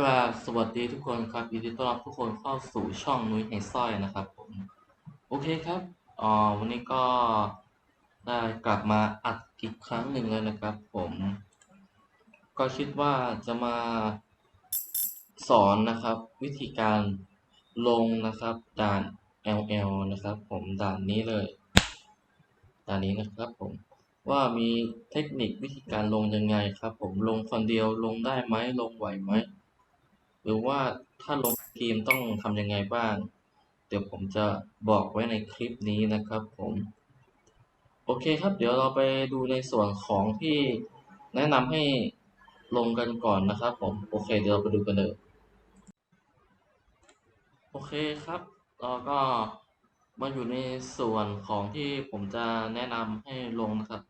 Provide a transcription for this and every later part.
กราบสวัสดีทุกคนครับยินดีต้อนรับทุกคนเข้าสู่ช่องนุ้ยไฮสร้อยนะครับผมโอเคครับอ่าวันนี้ก็ได้กลับมาอัดอีกครั้งหนึ่งแล้วนะครับ ผม ก็คิดว่าจะมาสอนนะครับ วิธีการลงนะครับด่าน LL นะครับ ผมด่านนี้เลยด่านนี้นะครับ ผมว่ามีเทคนิควิธีการลงยังไงครับ ผมลงคนเดียวลงได้ไหมลงไหวไหม หรือว่าถ้าลงทีมต้องทำยังไงบ้าง เดี๋ยวผมจะบอกไว้ในคลิปนี้นะครับผมโอเคครับ เดี๋ยวเราไปดูในส่วนของที่แนะนำให้ลงกันก่อนนะครับผมโอเคเดี๋ยวเราไปดูกันเลยโอเคครับเราก็มาอยู่ในส่วนของที่ผมจะแนะนำให้ลงนะครับ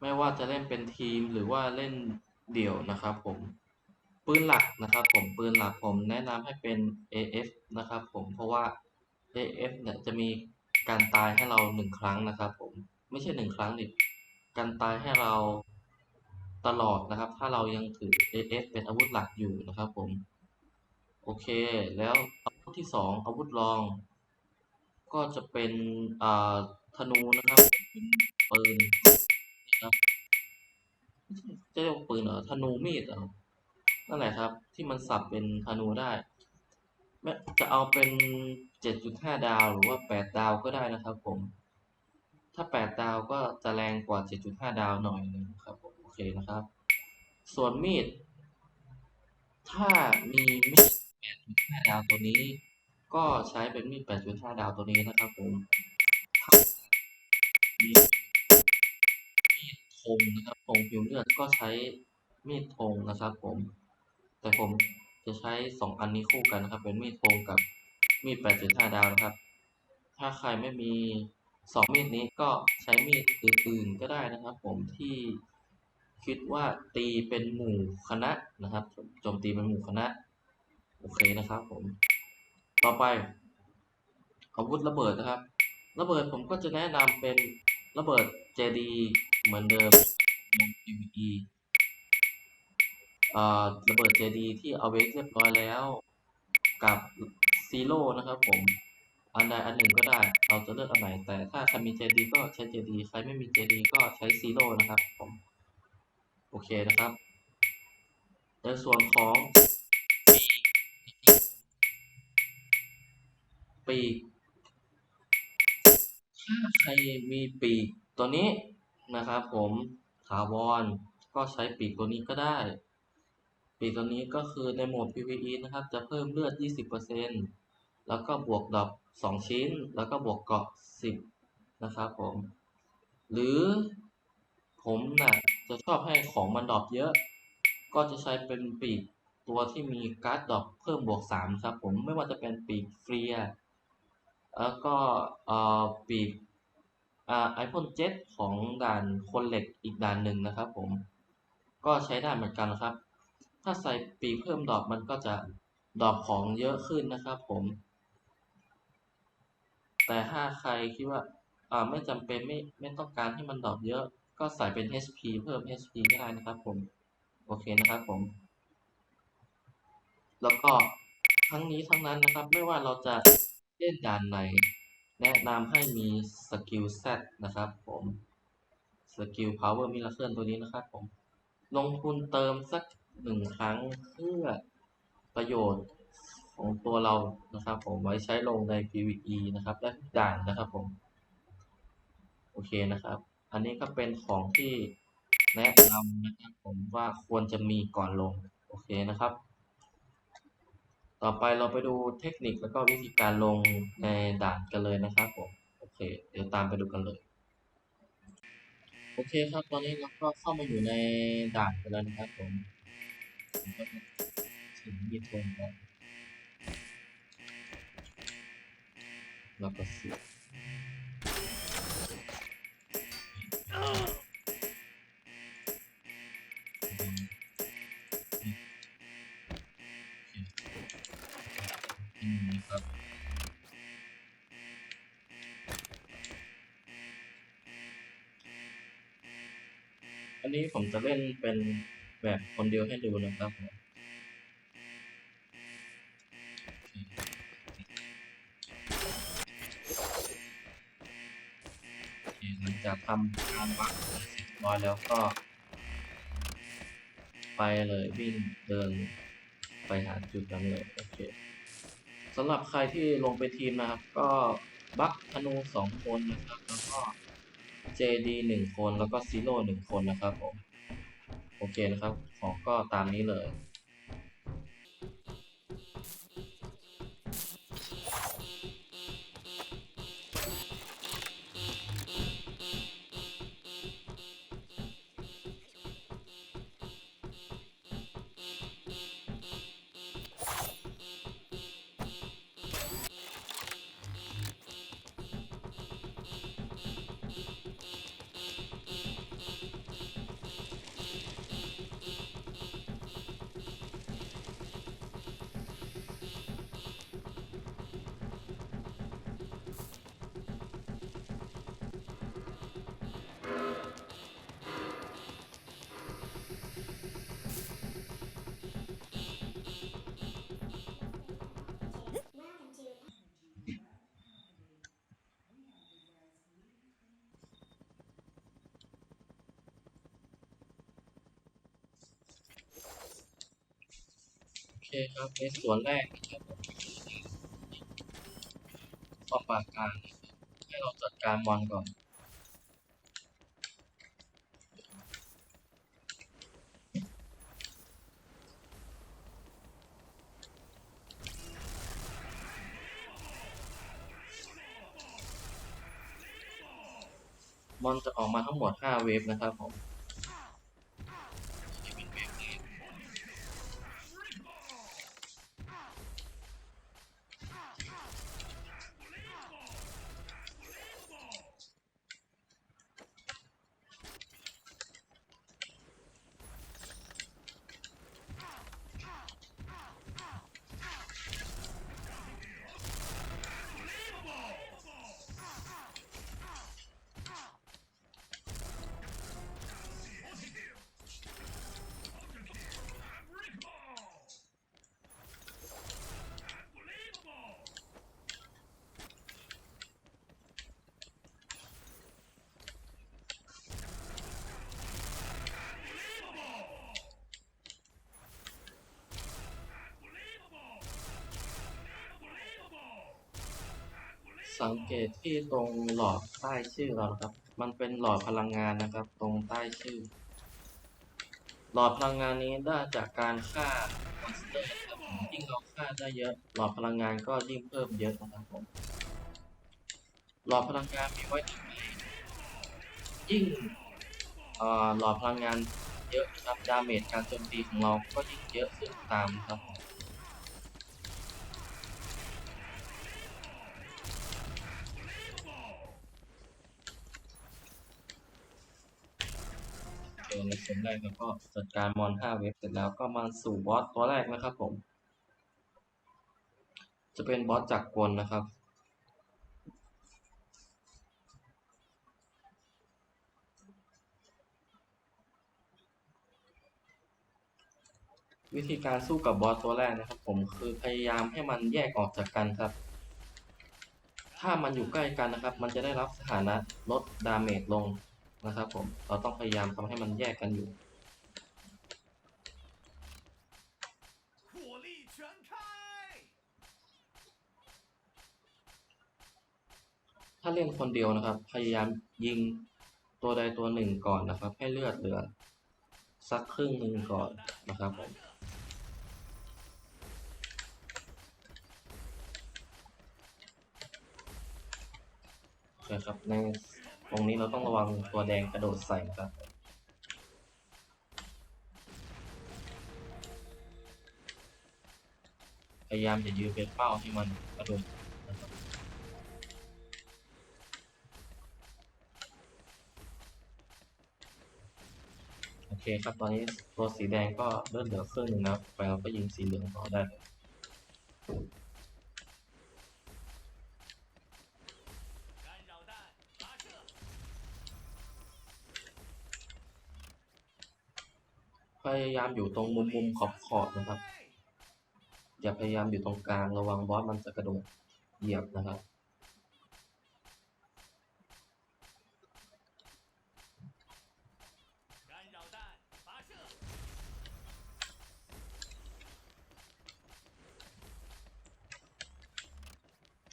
ไม่ว่าจะเล่นเป็นทีมหรือว่าเล่นเดี่ยวนะครับผม ปืนหลักนะครับผมปืนหลักผมแนะนำให้เป็น AF นะครับผมเพราะว่า AF เนี่ยจะมีการตายให้เราหนึ่งครั้งนะครับผมไม่ใช่หนึ่งครั้งดิการตายให้เราตลอดนะครับ ถ้าเรายังถือ AF เป็นอาวุธหลักอยู่นะครับผมโอเค แล้วอาวุธที่สองอาวุธรอง ก็จะเป็นอ่าธนูนะครับเป็นปืนนะครับจะเรียกว่าปืนเหรอธนูมีดเหรอ นั่นแหละครับ ที่มันสับเป็นธนูได้จะเอาเป็น 7.5 ดาวหรือว่า 8 ดาวก็ได้นะครับผม ถ้า 8 ดาวก็จะแรงกว่า 7.5 ดาวหน่อยนึงครับผมโอเคนะครับ ส่วนมีด ถ้ามีมีด 8.5 ดาวตัวนี้ ก็ใช้เป็นมีด 8.5 ดาวตัวนี้นะครับผมมีมีดธงนะครับธงผิวเลือดก็ใช้มีดธงนะครับผม แต่ผมจะใช้สองอันนี้คู่กันนะครับ เป็นมีดโกงกับมีด 8.5 ดาวนะครับ ถ้าใครไม่มีสองมีดนี้ก็ใช้มีดอื่นๆก็ได้นะครับ ผมที่คิดว่าตีเป็นหมู่คณะนะครับโจมตีเป็นหมู่คณะ โอเคนะครับผม ต่อไปอาวุธระเบิดนะครับ ระเบิดผมก็จะแนะนำเป็นระเบิด JD เหมือนเดิม PVE ระเบิด JD ที่เอาเวกเรียบร้อยแล้ว กับซีโร่นะครับผมอันใดอันหนึ่งก็ได้ เราจะเลือกอันไหน แต่ถ้าใครมี JD ก็ใช้ JD ใครไม่มี JD ก็ใช้ซีโร่นะครับผมโอเคนะครับ ในส่วนของปีกปีกถ้าใครมีปีกตัวนี้นะครับผมถาวรก็ใช้ปีกตัวนี้ก็ได้ ปีกตัวนี้ก็คือในโหมด PVE นะครับ จะเพิ่มเลือด 20%แล้วก็บวกดอก2 ชิ้น แล้วก็บวกเกาะ 10 นะครับผม หรือผมนะ่ะจะชอบให้ของมันดอปเยอะ ก็จะใช้เป็นปีกตัวที่มีการ์ดดอปเพิ่มบวก 3 ครับผมไม่ว่าจะเป็นปีกเฟรียแล้วก็เอ่อปีกไอพ่นเจ็ตของด่านคนเหล็กอีกด่านหนึ่งนะครับผม ก็ใช้ได้เหมือนกันนะครับ ถ้าใส่ปีกเพิ่มดอกมันก็จะดอกของเยอะขึ้นนะครับผม แต่ถ้าใครคิดว่าอ่าไม่จำเป็นไม่ไม่ต้องการให้มันดอกเยอะ ก็ใส่เป็น HP เพิ่ม HP ก็ได้นะครับผม โอเคนะครับผม แล้วก็ทั้งนี้ทั้งนั้นนะครับ ไม่ว่าเราจะเล่นด่านไหน แนะนำให้มีสกิล Z นะครับผมสกิล Power Miracle ตัวนี้นะครับผม ลงทุนเติมสัก หนึ่งครั้งเพื่อประโยชน์ของตัวเรานะครับผมไว้ใช้ลงใน PVE นะครับและด่านนะครับผม โอเคนะครับ อันนี้ก็เป็นของที่แนะนำนะครับผมว่าควรจะมีก่อนลง โอเคนะครับ ต่อไปเราไปดูเทคนิคแล้วก็วิธีการลงในด่านกันเลยนะครับผม โอเค เดี๋ยวตามไปดูกันเลยโอเคครับ ตอนนี้เราก็เข้ามาอยู่ในด่านกันแล้วนะครับผม ถึงมีทงแล้วแล้วก็สียบอืมครับอันนี้ผมจะเล่นเป็น แบบคนเดียวให้ดูนะครับหลังจากทำการบักเสร็จร้อยแล้วก็ ไปเลยวิ่งเดินไปหาจุดนั้นเลยโอเคสำหรับใครที่ลงไปทีมนะครับ ก็บักธนูสองคนนะครับ แล้วก็ JD 1 คนแล้วก็ซีโร่1คนนะครับผม โอเคนะครับ ของก็ตามนี้เลย เคครับในส่วนแรกนะครับปอมปราการให้เราจัดการมอนก่อนมอนจะออกมาทั้งหมด 5 เวฟนะครับผม สังเกตที่ตรงหลอดใต้ชื่อเราครับ มันเป็นหลอดพลังงานนะครับ ตรงใต้ชื่อ หลอดพลังงานนี้ได้จากการฆ่ามอนสเตอร์ครับยิ่งเราฆ่าได้เยอะ หลอดพลังงานก็ยิ่งเพิ่มเยอะนะครับผมหลอดพลังงานมีไว้ทำไมยิ่งหลอดพลังงานเยอะนะครับดาเมจการโจมตีของเราก็ยิ่งเยอะขึ้นตามครับ ผมโอเคในส่วนแรกเราก็จัดการมอน5เว็บเสร็จแล้วก็มาสู่บอสตัวแรกนะครับผม จะเป็นบอสจากกลนะครับวิธีการสู้กับบอสตัวแรกนะครับ ผมคือพยายามให้มันแยกออกจากกันครับ ถ้ามันอยู่ใกล้กันนะครับ มันจะได้รับสถานะลดดาเมจลง นะครับผม เราต้องพยายามทำให้มันแยกกันอยู่ถ้าเล่นคนเดียวนะครับ พยายามยิงตัวใดตัวหนึ่งก่อนนะครับ ให้เลือดเหลือสักครึ่งหนึ่งก่อนนะครับผมนะครับใน ตรงนี้เราต้องระวังตัวแดงกระโดดใส่นะครับพยายามอย่ายืนเป็นเป้าให้มันกระโดดนะครับโอเคครับตอนนี้ตัวสีแดงก็เลือดเหลือครึ่งนึงนะไปเราก็ยิงสีเหลืองต่อได้ามอยู่ตรงมุมมุมขอบขอบนะครับ อย่าพยายามอยู่ตรงกลางระวังบอสมันจะกระโดดเหยียบนะครับ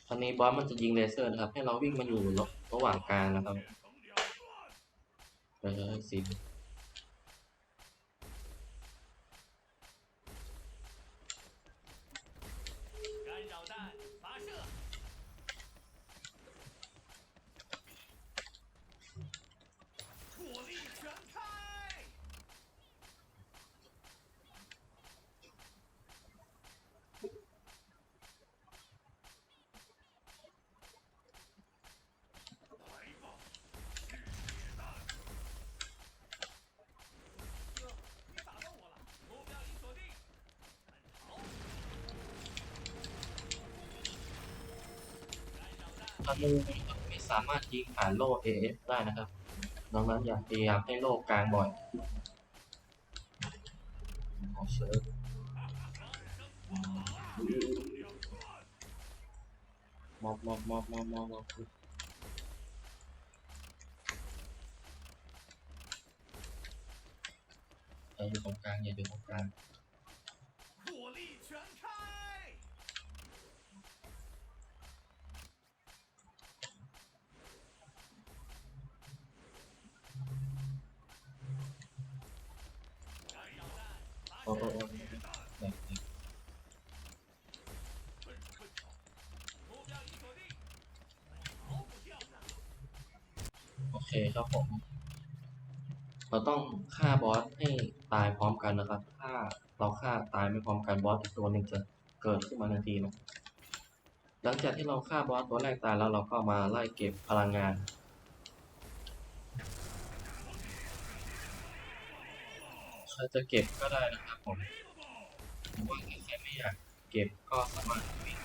ตอนนี้บอสมันจะยิงเลเซอร์นะครับ ให้เราวิ่งมาอยู่ระหว่างกลางนะครับเออสิ ธนูไม่สามารถยิงผ่านโล่ AF ได้นะครับดังนั้นอย่าพยายามให้โล่กลางบ่อยขอเชิญมอบมอบมอบมอบมอบมอบอย่าอยู่ตรงกลางอย่าอยู่ตรงกลาง เครับผม เราต้องฆ่าบอสให้ตายพร้อมกันนะครับ ถ้าเราฆ่าตายไม่พร้อมกันบอสอีกตัวหนึ่งจะเกิดขึ้นมาทันทีนะหลังจากที่เราฆ่าบอสตัวแรกตายแล้วเราก็มาไล่เก็บพลังงานใครจะเก็บก็ได้นะครับผมหรือว่าถ้าใครไม่อยากเก็บก็สามารถวิ่ง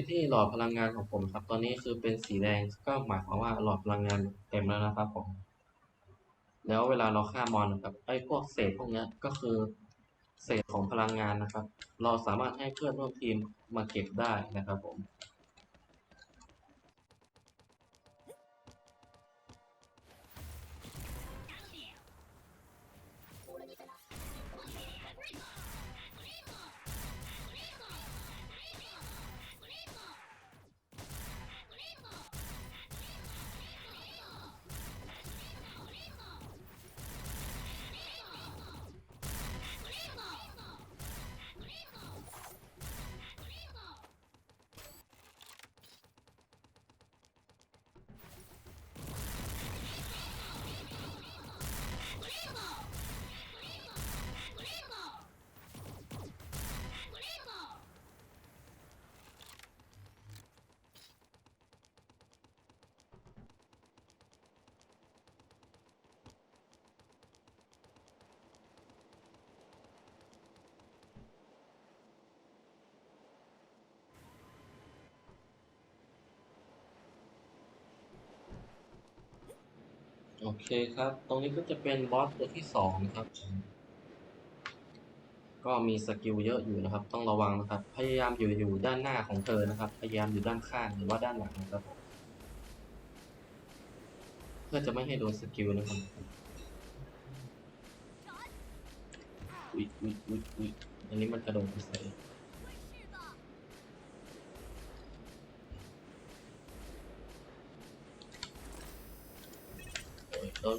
ตที่หลอดพลังงานของผมครับ ตอนนี้คือเป็นสีแดงก็หมายความว่าหลอดพลังงานเต็มแล้วนะครับผม แล้วเวลาเราฆ่ามอนนะครับไอ้พวกเศษพวกนี้ก็คือเศษของพลังงานนะครับ เราสามารถให้เพื่อนร่วมทีมมาเก็บได้นะครับผม โอเคครับ ตรงนี้ก็จะเป็นบอสตัวที่สองนะครับ ก็มีสกิลเยอะอยู่นะครับ ต้องระวังนะครับ พยายามอยู่อยู่ด้านหน้าของเธอนะครับ พยายามอยู่ด้านข้างหรือว่าด้านหลังนะครับ เพื่อจะไม่ให้โดนสกิลนะครับอุ๊ยอุ๊ยอุ๊ยอุ๊ยอันนี้มันกระโดดไปใส่โอ้ยโด น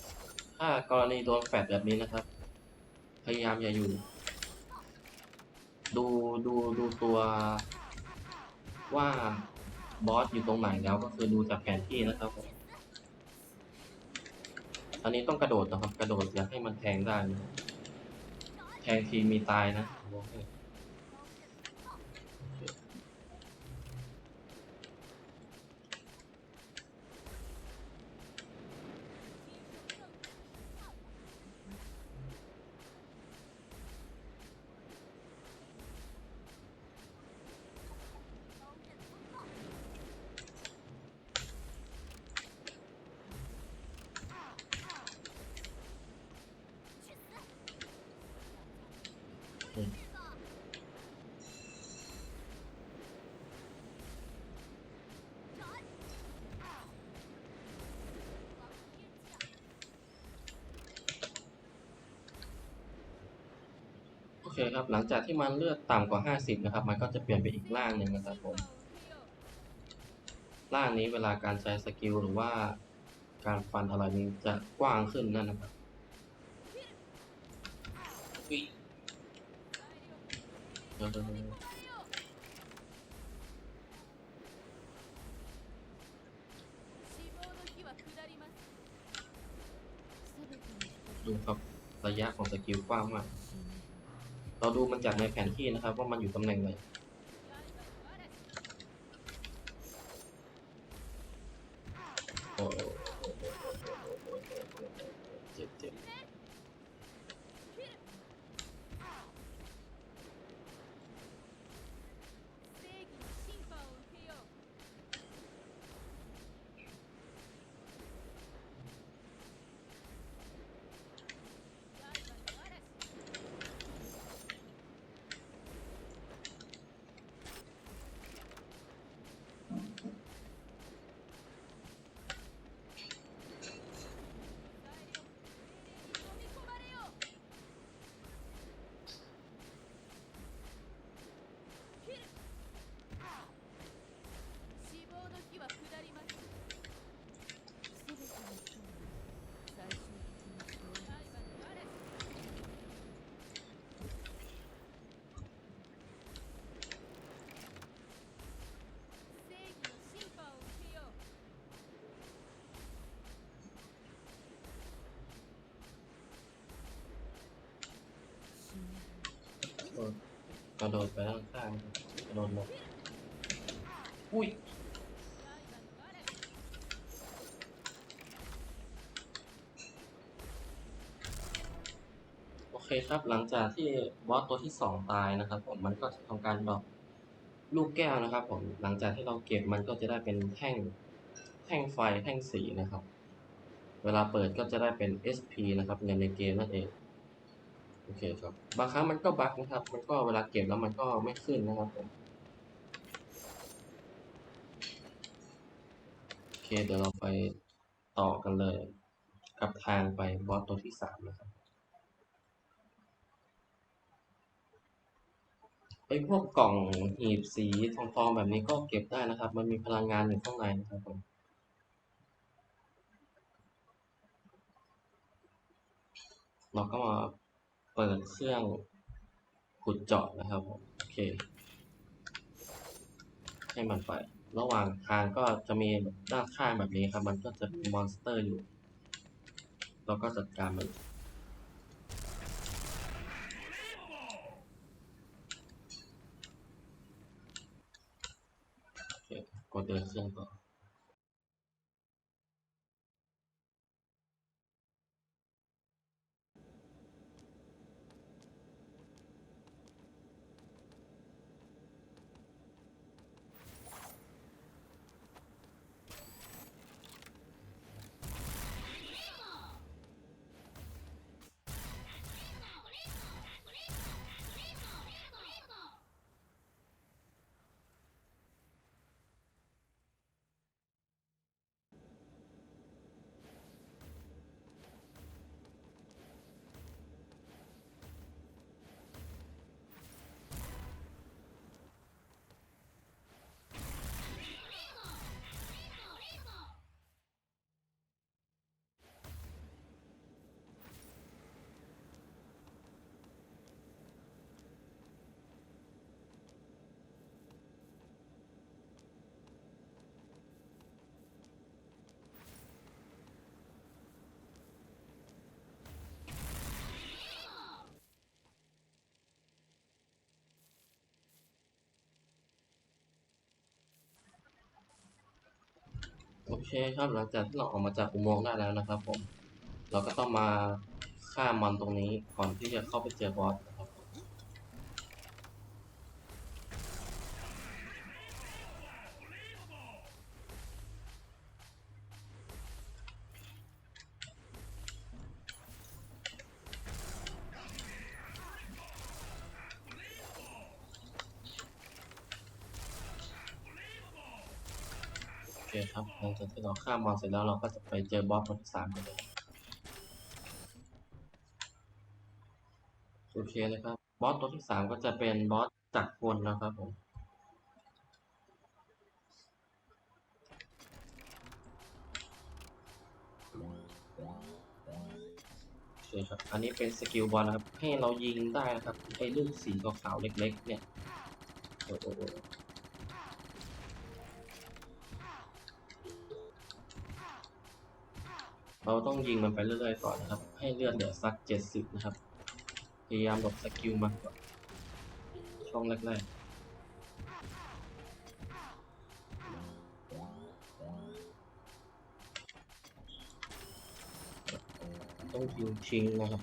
ถ้ากรณีโดนแฟดแบบนี้นะครับ พยายามอย่าอยู่ ดูดูดูตัวว่าบอสอยู่ตรงไหนแล้วก็คือดูจากแผนที่นะครับผมอันนี้ต้องกระโดดนะครับ กระโดดอย่าให้มันแทงได้ แทงทีมีตายนะโอเค ครับ หลังจากที่มันเลือดต่ำกว่า 50 นะครับ มันก็จะเปลี่ยนไปอีกร่างหนึ่งนะครับผมร่างนี้เวลาการใช้สกิลหรือว่าการฟันอะไรนี้จะกว้างขึ้นนั่นนะครับดูครับระยะของสกิลกว้างมาก เราดูมันจากในแผนที่นะครับ ว่ามันอยู่ตำแหน่งไหน กระโดดไปข้างข้างๆกระโดดลงอุ้ยโอเคครับหลังจากที่บอสตัวที่สองตายนะครับ ผมมันก็จะทำการดรอปลูกแก้วนะครับ ผมหลังจากที่เราเก็บมันก็จะได้เป็นแท่งแท่งไฟแท่งสีนะครับ เวลาเปิดก็จะได้เป็น SP นะครับเงินในเกมนั่นเอง โอเคครับ บางครั้งมันก็บั๊กนะครับ มันก็เวลาเก็บแล้วมันก็ไม่ขึ้นนะครับผม โอเค เดี๋ยวเราไปต่อกันเลย กับทางไปบอสตัวที่สามนะครับไอ้พวกกล่องหีบสีทองทองๆแบบนี้ก็เก็บได้นะครับ มันมีพลังงานอยู่ข้างในนะครับผมเราก็มา เปิดเครื่องขุดเจาะนะครับโอเค ให้มันไป ระหว่างทางก็จะมีด้านข้างแบบนี้ครับ มันก็จะมีมอนสเตอร์อยู่ เราก็จัดการมันโอเคกดเดินเครื่องต่อ เคครับหลังจากที่เราออกมาจากอุโมงค์ได้แล้วนะครับผม เราก็ต้องมาฆ่ามันตรงนี้ก่อนที่จะเข้าไปเจอบอส นะครับหลังจากที่เราฆ่ามอนเสร็จแล้วเราก็จะไปเจอบอสตัวที่สามกันเลยโอเคนะครับบอสตัวที่สามก็จะเป็นบอสจักรกลนะครับผมโอเคครับ อันนี้เป็นสกิลบอลนะครับ ให้เรายิงได้นะครับ ไอ้ลูกสีขาวๆเล็ก ๆ เนี่ย โอ้โห เราต้องยิงมันไปเรื่อยๆก่อนนะครับ ให้เลือดเหลือสักเจ็ดสิบนะครับ พยายามหลบสกิลมันก่อนช่องแรกๆต้องยิงชิงนะครับ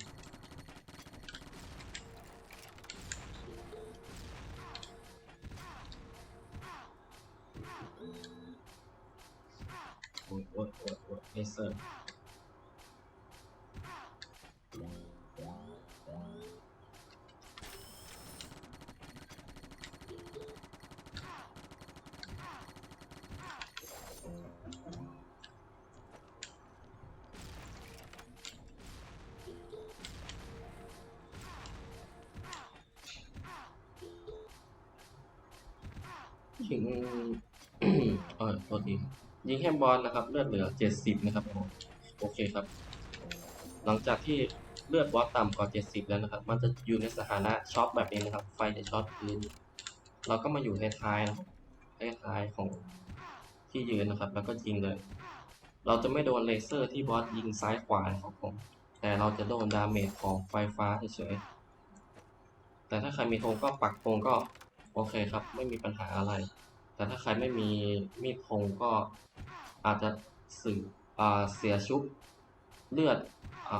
ยิงเออโทษทียิงแฮมบอลนะครับเลือดเหลือเจ็ดสิบนะครับผมโอเคครับ หลังจากที่เลือดบอสต่ำกว่าเจ็ดสิบแล้วนะครับ มันจะอยู่ในสถานะช็อตแบบนี้นะครับ ไฟจะช็อตพื้น เราก็มาอยู่ท้ายๆนะครับท้ายๆของที่ยืนนะครับ แล้วก็ยิงเลย เราจะไม่โดนเลเซอร์ที่บอสยิงซ้ายขวานะครับผม แต่เราจะโดนดาเมจของไฟฟ้าเฉยๆ แต่ถ้าใครมีธงก็ปักธงก็ โอเคครับ ไม่มีปัญหาอะไร แต่ถ้าใครไม่มีมีดธงก็อาจจะสื่ออเสียชุบเลือดอ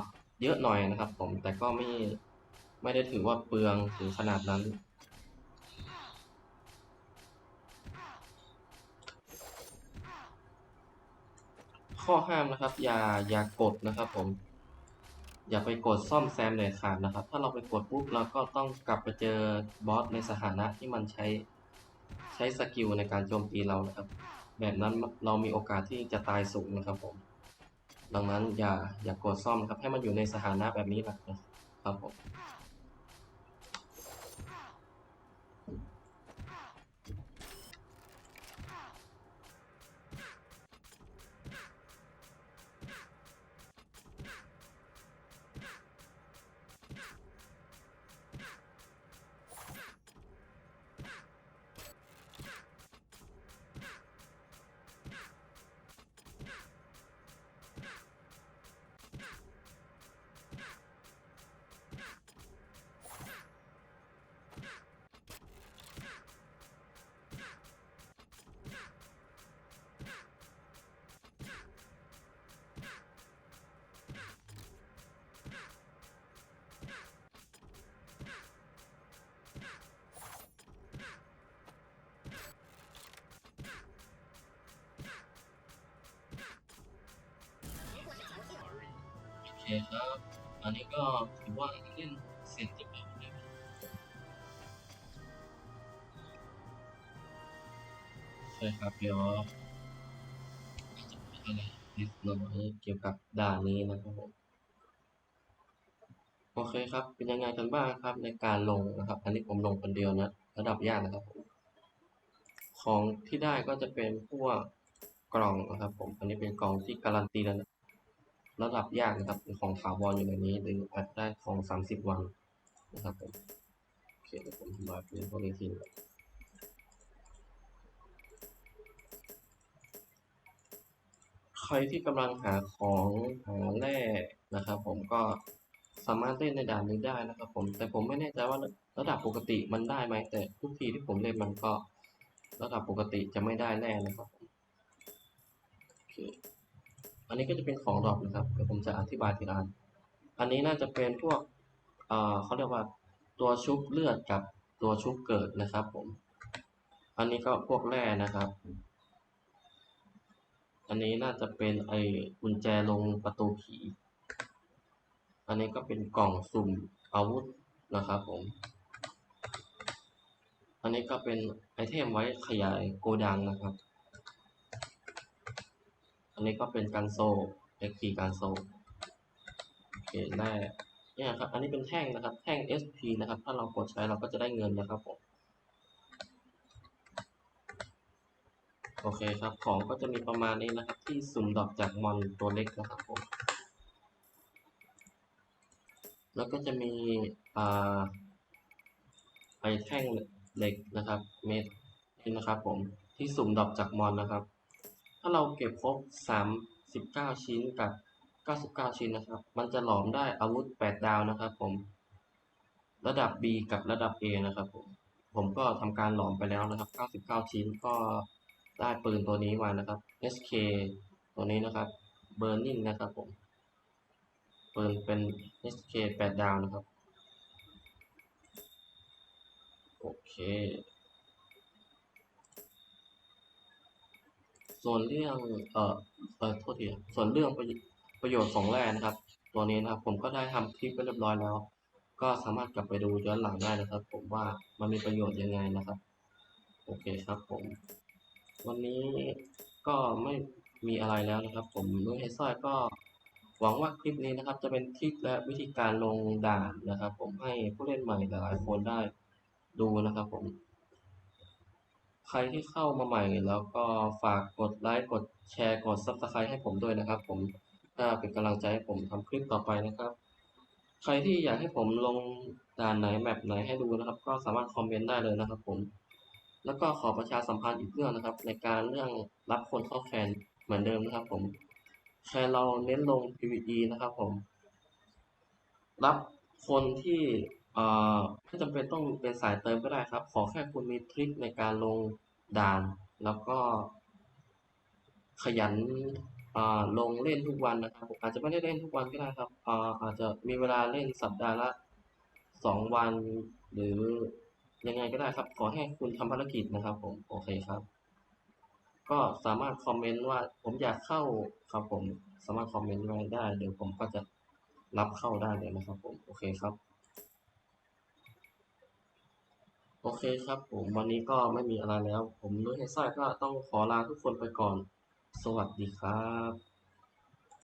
เยอะหน่อยนะครับ ผมแต่ก็ไม่ไม่ได้ถือว่าเปลืองถึงขนาดนั้น ข้อห้ามนะครับ อย่าอย่ากดนะครับผม อย่าไปกดซ่อมแซมเลยขาดนะครับ ถ้าเราไปกดปุ๊บเราก็ต้องกลับไปเจอบอสในสถานะที่มันใช้ใช้สกิลในการโจมตีเรานะครับ แบบนั้นเรามีโอกาสที่จะตายสูงนะครับผม ดังนั้นอย่าอย่ากดซ่อมครับให้มันอยู่ในสถานะแบบนี้นะครับผม เคครับ อันนี้ก็ถือว่าเล่นเสร็จเรียบร้อยแล้ใช่ครับเดี๋ยวจะมีอะไรนิดหน่อยเกี่ยวกับด่านนี้นะครับผมโอเคครับ เป็นยังไงกันบ้างครับในการลงนะครับ อันนี้ผมลงคนเดียวนะระดับยากนะครับผมของที่ได้ก็จะเป็นพวกกล่องนะครับผม อันนี้เป็นกล่องที่การันตีแล้วนะ ระดับยากนะครับของถาวรอยู่ในนี้หรืออาจได้ของสามสิบวันนะครับผมโอเคเดี๋ยวผมทำลายพื้นพวกนี้ทิ้งใครที่กำลังหาของหาแร่นะครับ ผมก็สามารถเล่นในด่านนี้ได้นะครับ ผมแต่ผมไม่แน่ใจว่าระดับปกติมันได้ไหมแต่ทุกทีที่ผมเล่นมันก็ ระดับปกติจะไม่ได้แน่นะครับโอเค อันนี้ก็จะเป็นของดรอปนะครับ เดี๋ยวผมจะอธิบายทีละอัน อันนี้น่าจะเป็นพวกเอ่อเขาเรียกว่าตัวชุบเลือดกับตัวชุบเกิดนะครับผม อันนี้ก็พวกแร่นะครับ อันนี้น่าจะเป็นไอ้กุญแจลงประตูผี อันนี้ก็เป็นกล่องสุ่มอาวุธนะครับผม อันนี้ก็เป็นไอเทมไว้ขยายโกดังนะครับ นนี้ก็เป็นการโซ XP การโซโอเคแร่เนี่ยครับ อันนี้เป็นแท่งนะครับ แท่ง SP นะครับ ถ้าเรากดใช้เราก็จะได้เงินนะครับผม โอเคครับ ของก็จะมีประมาณนี้นะครับ ที่สุ่มดอกจากมอนตัวเล็กนะครับผม แล้วก็จะมีอ่าไอแท่งเหล็กนะครับ เม็ดนี่นะครับผม ที่สุ่มดอกจากมอนนะครับ ถ้าเราเก็บครบ 39 ชิ้นกับ 99 ชิ้นนะครับ มันจะหลอมได้อาวุธ 8 ดาวนะครับผม ระดับ B กับระดับ A นะครับผม ผมก็ทำการหลอมไปแล้วนะครับ 99 ชิ้นก็ได้ปืนตัวนี้มานะครับ SK ตัวนี้นะครับ Burning นะครับผม ปืนเป็น SK 8 ดาวนะครับ โอเค ส่วนเรื่องเอ่อเอ่อโทษทีครับส่วนเรื่องประโยประโยชน์ของแร่นะครับ ตัวนี้นะครับผมก็ได้ทำคลิปไว้เรียบร้อยแล้ว ก็สามารถกลับไปดูย้อนหลังได้นะครับ ผมว่ามันมีประโยชน์ยังไงนะครับ โอเคครับผม วันนี้ก็ไม่มีอะไรแล้วนะครับ ผมนุ้ยไฮซ้อยก็หวังว่าคลิปนี้นะครับ จะเป็นทริคและวิธีการลงด่านนะครับ ผมให้ผู้เล่นใหม่หลายๆคนได้ดูนะครับผม ใครที่เข้ามาใหม่ แล้วก็ฝากกดไลค์กดแชร์กด Subscribe ให้ผมด้วยนะครับ ผมเพื่อเป็นกำลังใจให้ผมทำคลิปต่อไปนะครับ ใครที่อยากให้ผมลงด่านไหนแมปไหนให้ดูนะครับ ก็สามารถคอมเมนต์ได้เลยนะครับ ผม แล้วก็ขอประชาสัมพันธ์อีกเรื่องนะครับ ในการเรื่องรับคนเข้าแคนเหมือนเดิมนะครับ ผมแคนเราเน้นลง PVE นะครับ ผม รับคนที่ ไม่จำเป็นต้องเป็นสายเติมก็ได้ครับ ขอแค่คุณมีทริคในการลงด่าน แล้วก็ ขยันลงเล่นทุกวันนะครับอาจจะไม่ได้เล่นทุกวันก็ได้ครับอ่าอาจจะมีเวลาเล่นสัปดาห์ละสองวัน หรือยังไงก็ได้ครับ ขอให้คุณทำภารกิจนะครับผมโอเคครับ ก็สามารถคอมเมนต์ว่าผมอยากเข้าครับผมสามารถคอมเมนต์ไว้ได้ เดี๋ยวผมก็จะรับเข้าได้เลยนะครับผมโอเคครับ โอเคครับผมวันนี้ก็ไม่มีอะไรแล้ว ผมนุ้ยไฮซ้อยก็ต้องขอลาทุกคนไปก่อน สวัสดีครับ